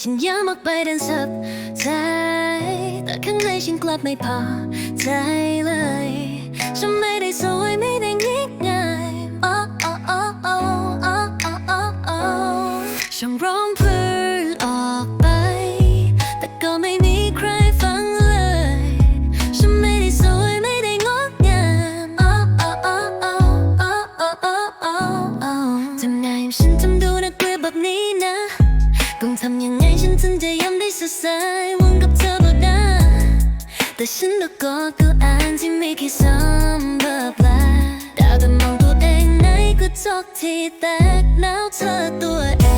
ฉันอยากมากไปดันสับใจแต่ข้างในฉันกลับไม่พอใจเลยฉันไม่ได้สวยไม่ได้งี่ง่ายโอ้โอ้โอ้โอ้โอ้โฉันร้องพลงออกไป แต่ก็ไม่มีใครฟังเลยฉันไม่ได้สวยไม่ได้งดงามโอ้โอ้โอ้โอ้โอ้โทำไงฉันทำดูน่ากลัวแบบนี้ ต้องทำยังไงฉันถึงจะย้ำได้สดใสวนกับเธอบ่ได้แต่ฉันก็กอดก็อ่านที่ไม่เคยซ้ำเบอร์ปลดาวแต่มองตัวเองในกระจกที่แตกแล้วเธอตัวเอง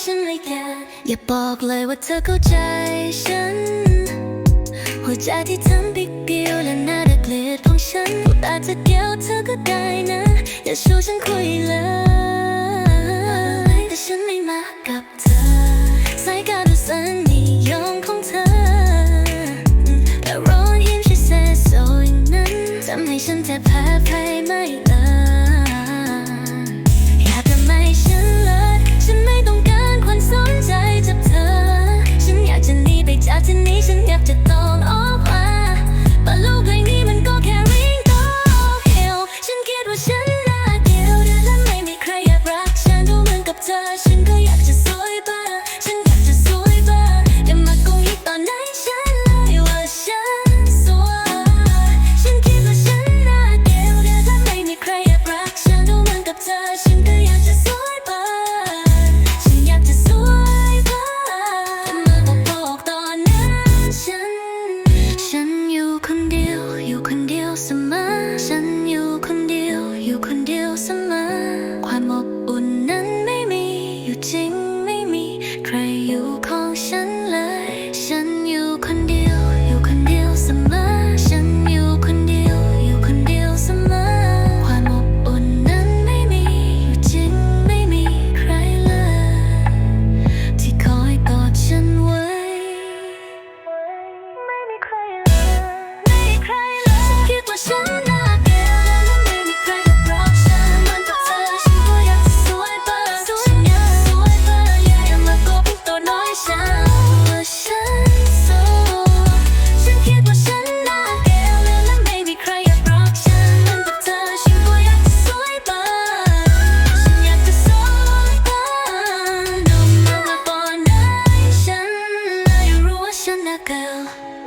ฉันไม่แคร์อย่าบอกเลยว่าเธอเข้าใจฉัน หัวใจที่ทำบิ๊กเดียวและน่าดักเกลียดของฉันพูดอาจะเดียวเธอก็ได้นะ อย่าชวนฉันคุยเลยแต่ฉันไม่มากับเธอสายการดูสัญนิยมของเธอและรอยยิ้ม she said so อย่างนั้นทำให้ฉันแทบ destination after the 深想。girl.